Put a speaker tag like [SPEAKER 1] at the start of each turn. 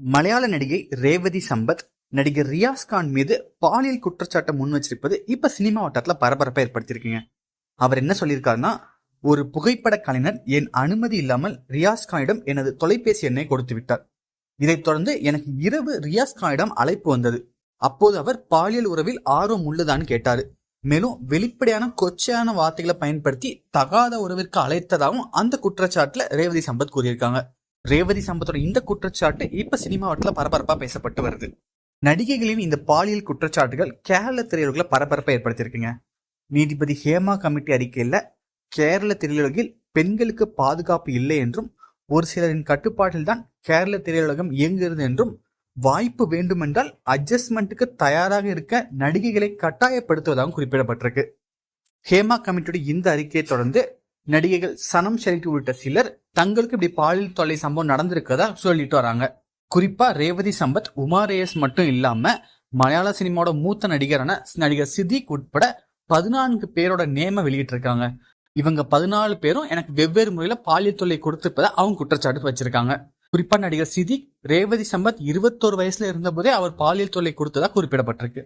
[SPEAKER 1] மலையாள நடிகை ரேவதி சம்பத் நடிகர் ரியாஸ் கான் மீது பாலியல் குற்றச்சாட்டை முன் வச்சிருப்பது இப்ப சினிமா வட்டத்தில் பரபரப்பை ஏற்படுத்தியிருக்கீங்க. அவர் என்ன சொல்லியிருக்காருன்னா ஒரு புகைப்பட கலைஞர் என் அனுமதி இல்லாமல் ரியாஸ் கானிடம் எனது தொலைபேசி எண்ணை கொடுத்து விட்டார். இதைத் தொடர்ந்து எனக்கு இரவு ரியாஸ் கானிடம் அழைப்பு வந்தது. அப்போது அவர் பாலியல் உறவில் ஆர்வம் உள்ளதான்னு கேட்டாரு. மேலும் வெளிப்படையான கொச்சையான வார்த்தைகளை பயன்படுத்தி தகாத உறவிற்கு அழைத்ததாகவும் அந்த குற்றச்சாட்டுல ரேவதி சம்பத் கூறியிருக்காங்க. ரேவதி சம்பத்தோட இந்த குற்றச்சாட்டு இப்ப சினிமாவட்டில் பரபரப்பா பேசப்பட்டு வருது. நடிகைகளின் இந்த பாலியல் குற்றச்சாட்டுகள் கேரள திரையுலகில் பரபரப்பை ஏற்படுத்தியிருக்குங்க. நீதிபதி ஹேமா கமிட்டி அறிக்கையில் கேரள திரையுலகில் பெண்களுக்கு பாதுகாப்பு இல்லை என்றும் ஒரு சிலரின் கட்டுப்பாட்டில் தான் கேரள திரையுலகம் இயங்குகிறது என்றும் வாய்ப்பு வேண்டுமென்றால் அட்ஜஸ்ட்மெண்ட்டுக்கு தயாராக இருக்க நடிகைகளை கட்டாயப்படுத்துவதாகவும் குறிப்பிடப்பட்டிருக்கு. ஹேமா கமிட்டியோட இந்த அறிக்கையை தொடர்ந்து நடிகைகள் சனம் ஷெரிட்டி உள்ளிட்ட சிலர் தங்களுக்கு இப்படி பாலியல் தொல்லை சம்பவம் நடந்திருக்கதா சொல்லிட்டு வராங்க. குறிப்பா ரேவதி சம்பத் உமா ரேயஸ் மட்டும் இல்லாம மலையாள சினிமாவோட மூத்த நடிகரான நடிகர் சித்திக் உட்பட பதினான்கு பேரோட நேம வெளியிட்டிருக்காங்க. இவங்க பதினாலு பேரும் எனக்கு வெவ்வேறு முறையில பாலியல் தொல்லை கொடுத்திருப்பதை அவங்க குற்றச்சாட்டு வச்சிருக்காங்க. குறிப்பா நடிகர் சிதிக் ரேவதி சம்பத் இருபத்தோரு வயசுல இருந்தபோதே அவர் பாலியல் தொல்லை கொடுத்ததா குறிப்பிடப்பட்டிருக்கு.